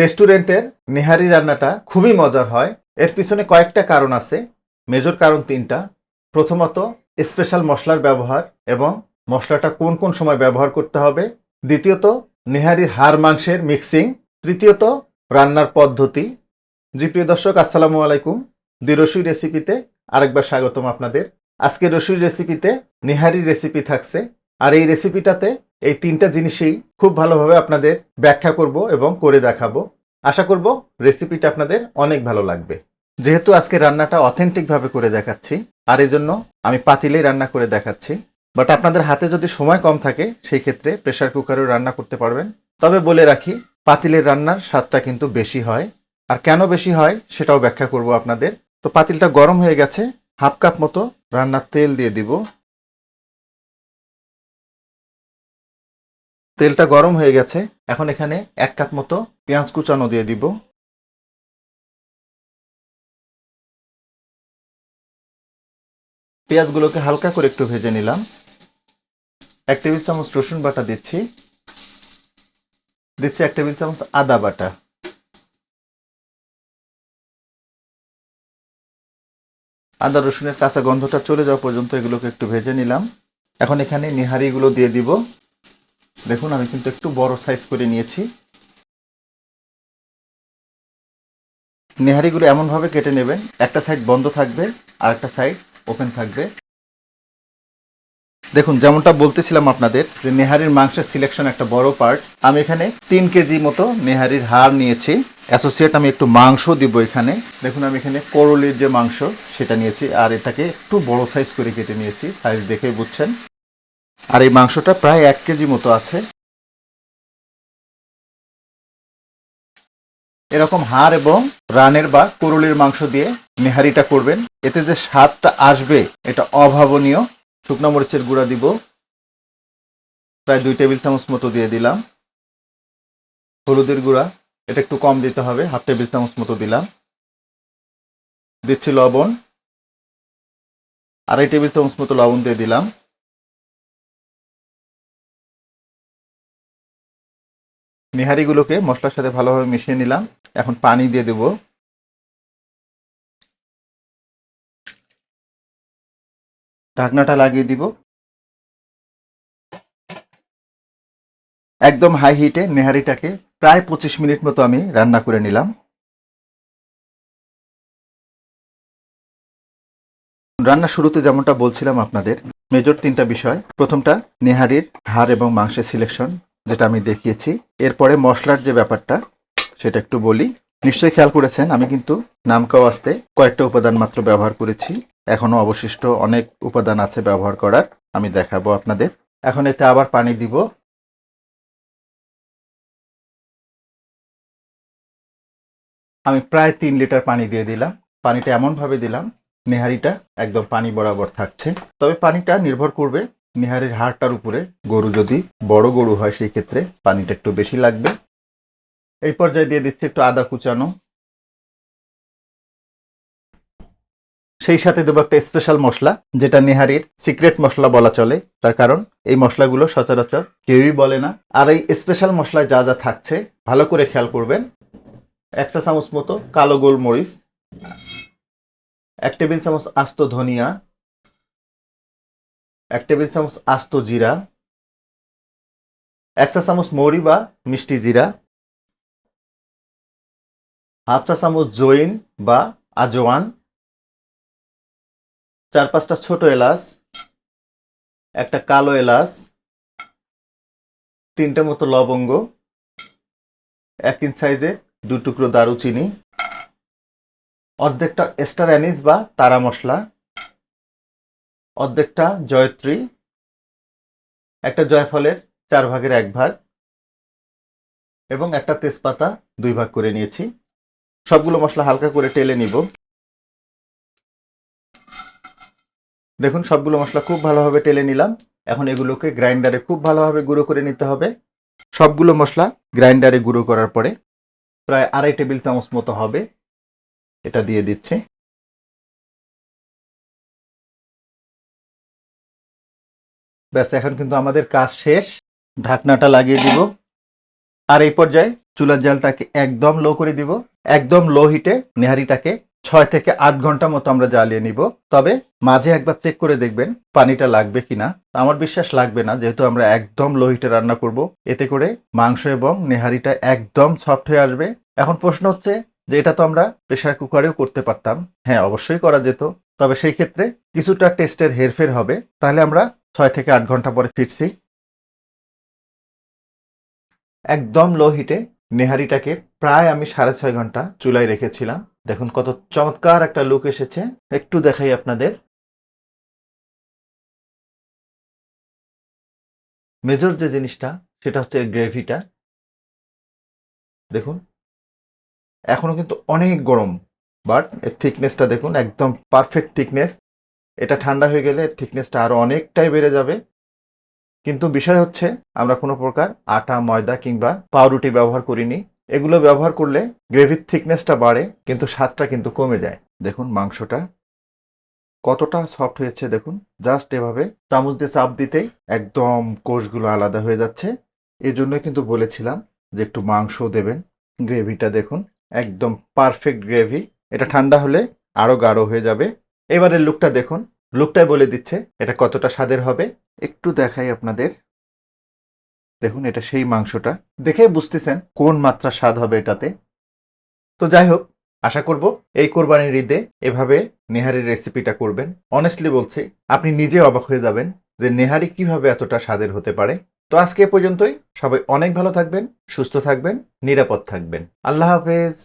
রেস্টুরেন্টের নেহারি রান্নাটা খুবই মজার হয়। এর পিছনে কয়েকটা কারণ আছে। মেজর কারণ তিনটা। প্রথমত স্পেশাল মশলার ব্যবহার এবং মশলাটা কোন কোন সময় ব্যবহার করতে হবে। দ্বিতীয়ত, নেহারির হাড় মাংসের মিক্সিং তৃতীয়ত, রান্নার পদ্ধতি। জি, প্রিয় দর্শক, আসসালামু আলাইকুম। দি রসুই রেসিপিতে আরেকবার স্বাগতম আপনাদের। আজকে রসুই রেসিপিতে নেহারি রেসিপি থাকছে। আর এই রেসিপিটাতে এই তিনটা জিনিসেই খুব ভালোভাবে আপনাদের ব্যাখ্যা করব এবং করে দেখাবো। আশা করব রেসিপিটা আপনাদের অনেক ভালো লাগবে। যেহেতু আজকে রান্নাটা অথেন্টিকভাবে করে দেখাচ্ছি, আর এই জন্য আমি পাতিলেই রান্না করে দেখাচ্ছি। বাট আপনাদের হাতে যদি সময় কম থাকে, সেই ক্ষেত্রে প্রেশার কুকারেও রান্না করতে পারবেন। তবে বলে রাখি, পাতিলের রান্নার স্বাদটা কিন্তু বেশি হয়। আর কেন বেশি হয়, সেটাও ব্যাখ্যা করব আপনাদের। তো পাতিলটা গরম হয়ে গেছে, হাফ কাপ মতো রান্নার তেল দিয়ে দিব। তেলটা গরম হয়ে গেছে। এখন এখানে এক কাপ মতো পেঁয়াজ কুচানো দিয়ে দিব। পেঁয়াজগুলোকে হালকা করে একটু ভেজে নিলাম। এক টেবিল চামচ রসুন বাটা দিচ্ছি। দিচ্ছি এক টেবিল চামচ আদা বাটা। আদা, রসুনের কাঁচা গন্ধটা চলে যাওয়া পর্যন্ত এগুলোকে একটু ভেজে নিলাম। এখন এখানে নিহারিগুলো দিয়ে দিব। দেখুন, আমি কিন্তু একটু বড় সাইজ করে নিয়েছি। নেহারিগুলো এমনভাবে কেটে নেবেন, একটা সাইড বন্ধ থাকবে আর একটা সাইড ওপেন থাকবে। দেখুন, যেমনটা বলতেছিলাম আপনাদের, যে নেহারির মাংসের সিলেকশন একটা বড় পার্ট আমি এখানে তিন কেজি মতো নেহারির হাড় নিয়েছি। অ্যাসোসিয়েট আমি একটু মাংস দিব এখানে। দেখুন, আমি এখানে করলির যে মাংস, সেটা নিয়েছি, আর এটাকে একটু বড় সাইজ করে কেটে নিয়েছি। সাইজ দেখেই বুঝছেন। আর এই মাংসটা প্রায় এক কেজি মতো আছে। এরকম হাড় এবং রানের বা করুলির মাংস দিয়ে নেহারিটা করবেন। এতে যে স্বাদটা আসবে, এটা অভাবনীয়। শুকনো মরিচের গুঁড়া দিব। প্রায় দুই টেবিল চামচ মতো দিয়ে দিলাম। হলুদের গুঁড়া, এটা একটু কম দিতে হবে, হাফ টেবিল চামচ মতো দিলাম। দিচ্ছি লবণ। আড়াই টেবিল চামচ মতো লবণ দিয়ে দিলাম। নিহারিগুলোকে মশলার সাথে ভালোভাবে মিশিয়ে নিলাম। এখন পানি দিয়ে দেব। ঢাকনাটা লাগিয়ে দিব। একদম হাই হিটে নেহারিটাকে প্রায় পঁচিশ মিনিট মতো আমি রান্না করে নিলাম। রান্না শুরুতে যেমনটা বলছিলাম আপনাদের, মেজর তিনটা বিষয়। প্রথমটা নেহারির হাড় এবং মাংসের সিলেকশন যেটা আমি দেখিয়েছি। এরপরে মশলার যে ব্যাপারটা, সেটা একটু বলি। নিশ্চয়ই খেয়াল করেছেন, আমি কিন্তু নামকাও আসতে কয়েকটা উপাদান মাত্র ব্যবহার করেছি। এখনও অবশিষ্ট অনেক উপাদান আছে ব্যবহার করার, আমি দেখাবো আপনাদের। এখন এতে আবার পানি দিব। আমি প্রায় তিন লিটার পানি দিয়ে দিলাম। পানিটা এমনভাবে দিলাম, নেহারিটা একদম পানি বরাবর থাকছে। তবে পানিটা নির্ভর করবে নিহারির হাড়টার উপরে গরু যদি বড় গরু হয়, সেই ক্ষেত্রে পানিটা একটু বেশি লাগবে। এই পর্যায়ে দিয়ে দিচ্ছি একটু আদা কুচানো। সেই সাথে দেবো একটা স্পেশাল মশলা, যেটা নেহারির সিক্রেট মশলা বলা চলে। তার কারণ, এই মশলাগুলো সচরাচর কেউই বলে না। আর এই স্পেশাল মশলায় যা যা থাকছে, ভালো করে খেয়াল করবেন। এক চা চামচ মতো কালো গোলমরিচ, এক টেবিল চামচ আস্ত ধনিয়া এক টেবিল চামচ আস্ত জিরা এক চা চামচ মৌরি বা মিষ্টি জিরা হাফ চা চামচ জৈন বা আজওয়ান চার পাঁচটা ছোট এলাচ, একটা কালো এলাচ, তিনটে মতো লবঙ্গ, এক ইঞ্চ সাইজের দু টুকরো দারুচিনি, অর্ধেকটা এস্টার অ্যানিস বা তারা মশলা অর্ধেকটা জয়ত্রী, একটা জয়ফলের চার ভাগের এক ভাগ, এবং একটা তেজপাতা দুই ভাগ করে নিয়েছি। সবগুলো মশলা হালকা করে টেলে নিব। দেখুন, সবগুলো মশলা খুব ভালোভাবে টেলে নিলাম। এখন এগুলোকে গ্রাইন্ডারে খুব ভালোভাবে গুঁড়ো করে নিতে হবে। সবগুলো মশলা গ্রাইন্ডারে গুঁড়ো করার পরে প্রায় আড়াই টেবিল চামচ মতো হবে। এটা দিয়ে দিচ্ছি। ব্যাস, এখন কিন্তু আমাদের কাজ শেষ। ঢাকনাটা লাগিয়ে দিব। আর এই পর্যায়ে চুলার জালটাকে একদম লো করে দিব। একদম লো হিটে নেহারিটাকে ছয় থেকে আট ঘণ্টা মতো আমরা জ্বালিয়ে নিব। তবে মাঝে একবার চেক করে দেখবেন পানিটা লাগবে কিনা। আমার বিশ্বাস লাগবে না, যেহেতু আমরা একদম লো হিটে রান্না করব। এতে করে মাংস এবং নেহারিটা একদম সফট হয়ে আসবে। এখন প্রশ্ন হচ্ছে যে এটা তো আমরা প্রেসার কুকারেও করতে পারতাম। হ্যাঁ অবশ্যই করা যেত। তবে সেই ক্ষেত্রে কিছুটা টেস্টের হেরফের হবে। তাহলে আমরা ছয় থেকে আট ঘণ্টা পরে ফিরছি। একদম লো হিটে নেহারিটাকে প্রায় আমি সাড়ে ছয় ঘণ্টা চুলায় রেখেছিলাম। দেখুন কত চমৎকার একটা লুক এসেছে। একটু দেখাই আপনাদের। মেজর যে জিনিসটা, সেটা হচ্ছে গ্রেভিটা দেখুন। এখনও কিন্তু অনেক গরম বাট এর থিকনেসটা দেখুন, একদম পারফেক্ট থিকনেস এটা ঠান্ডা হয়ে গেলে থিকনেসটা আরও অনেকটাই বেড়ে যাবে। কিন্তু বিষয় হচ্ছে, আমরা কোনো প্রকার আটা, ময়দা কিংবা পাউরুটি ব্যবহার করিনি। এগুলো ব্যবহার করলে গ্রেভির থিকনেসটা বাড়ে, কিন্তু স্বাদটা কিন্তু কমে যায়। দেখুন মাংসটা কতটা সফট হয়েছে, দেখুন। জাস্ট এভাবে চামচ দিয়ে চাপ দিতেই একদম কোষগুলো আলাদা হয়ে যাচ্ছে। এই জন্যই কিন্তু বলেছিলাম যে একটু মাংস দেবেন। গ্রেভিটা দেখুন, একদম পারফেক্ট গ্রেভি এটা ঠান্ডা হলে আরও গাঢ় হয়ে যাবে। এবারের লুকটা দেখুন। লুকটাই বলে দিচ্ছে এটা কতটা স্বাদের হবে। একটু দেখাই আপনাদের। দেখুন, এটা সেই মাংসটা। দেখে বুঝতেছেন কোন মাত্রা স্বাদ হবে এটাতে। তো যাই হোক, আশা করব এই কোরবানির ঈদে এভাবে নেহারির রেসিপিটা করবেন। অনেস্টলি বলছি, আপনি নিজে অবাক হয়ে যাবেন যে নেহারি কীভাবে এতটা স্বাদের হতে পারে। তো আজকে পর্যন্তই। সবাই অনেক ভালো থাকবেন, সুস্থ থাকবেন, নিরাপদ থাকবেন। আল্লাহ হাফেজ।